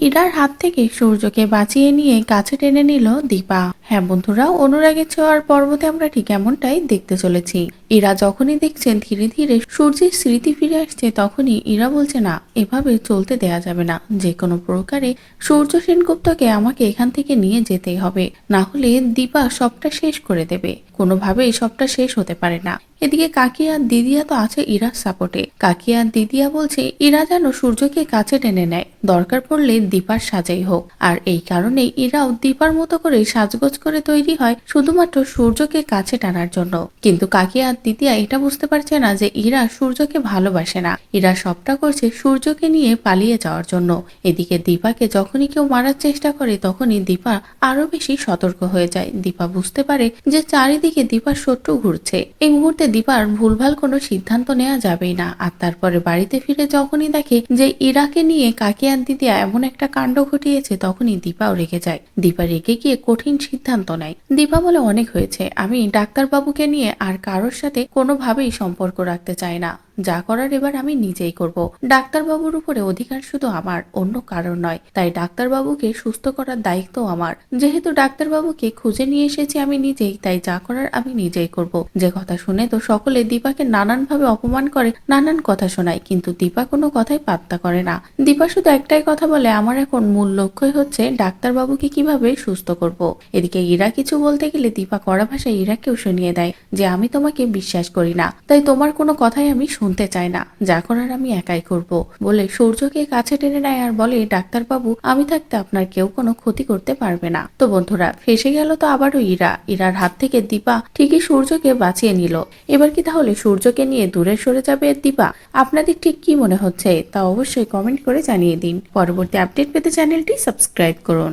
ইরার হাত থেকে সূর্যকে বাঁচিয়ে নিয়ে কাছে টেনে নিল দীপা। হ্যাঁ বন্ধুরা, অনুরাগের ছোঁয়ার পর্বতে আমরা ঠিক এমনটাই দেখতে চলেছি। ইরা যখনই দেখছেন, ধীরে ধীরে সূর্যের স্মৃতি ফিরে আসছে, তখনই ইরা বলছে, না, এভাবে চলতে দেয়া যাবে না। যে কোনো প্রকারে সূর্য সেনগুপ্তকে আমাকে এখান থেকে নিয়ে যেতেই হবে। না হলে দীপা সবটা শেষ করে দেবে। কোনোভাবেই সবটা শেষ হতে পারে না। এদিকে কাকি আর দিদিয়া তো আছে ইরার সাপোর্টে কাকি আর দিদিয়া বলছে, ইরা যেন সূর্যকে কাছে টেনে নেয়। দরকার পড়লে দীপার সাজাই হোক। আর এই কারণে ইরাও দীপার মতো করে সাজগোজ করে তৈরি হয় শুধুমাত্র সূর্যকে কাছে টানার জন্য। কিন্তু কাকি আর দিদিয়া এটা বুঝতে পারছে না যে ইরা সূর্যকে ভালোবাসে না। ইরা সবটা করছে সূর্যকে নিয়ে পালিয়ে যাওয়ার জন্য। এদিকে দীপাকে যখনই কেউ মারার চেষ্টা করে, তখনই দীপা আরও বেশি সতর্ক হয়ে যায়। দীপা বুঝতে পারে যে চারিদিকে দীপার শত্রু ঘুরছে। এই মুহূর্তে দীপার ভুলভাল কোনো সিদ্ধান্ত নেওয়া যাবেই না। আর তারপরে বাড়িতে ফিরে যখনই দেখে যে ইরাকে নিয়ে কাকিয়ান দিদিয়া এমন একটা কাণ্ড ঘটিয়েছে, তখনই দীপাও রেগে যায়। দীপা রেগে গিয়ে কঠিন সিদ্ধান্ত নেয়। দীপা বলে, অনেক হয়েছে। আমি ডাক্তারবাবুকে নিয়ে আর কারোর সাথে কোনোভাবেই সম্পর্ক রাখতে চাই না। যা করার এবার আমি নিজেই করব। ডাক্তারবাবুর উপরে অধিকার শুধু আমার, অন্য কারণ নয়। তাই ডাক্তারবাবুকে সুস্থ করার দায়িত্ব আমার। যেহেতু ডাক্তারবাবুকে খুঁজে নিয়ে এসেছি আমি নিজেই, তাই যা করার আমি নিজেই করব। যে কথা শুনে তো সকলে দীপাকে নানানভাবে অপমান করে, নানান কথা শোনায়। কিন্তু দীপা কোনো কথাই পাত্তা করে না। দীপা শুধু একটাই কথা বলে, আমার এখন মূল লক্ষ্যই হচ্ছে ডাক্তারবাবুকে কীভাবে সুস্থ করব। এদিকে ইরা কিছু বলতে গেলে দীপা কড়া ভাষায় ইরাকেও শুনিয়ে দেয় যে, আমি তোমাকে বিশ্বাস করি না। তাই তোমার কোনো কথাই আমি শুনতে চাই না। যা করার আমি একাই করব, বলে সূর্যকে কাছে টেনে নেয় আর বলে, ডাক্তারবাবু, আমি থাকতে আপনার কেউ কোনো ক্ষতি করতে পারবে না। তো বন্ধুরা, ফেসে গেল তো আবারও ইরা। ইরার হাত থেকে দীপা ঠিকই সূর্যকে বাঁচিয়ে নিল। এবার কি তাহলে সূর্যকে নিয়ে দূরে সরে যাবে দীপা? আপনাদের ঠিক কি মনে হচ্ছে তা অবশ্যই কমেন্ট করে জানিয়ে দিন। পরবর্তী আপডেট পেতে চ্যানেলটি সাবস্ক্রাইব করুন।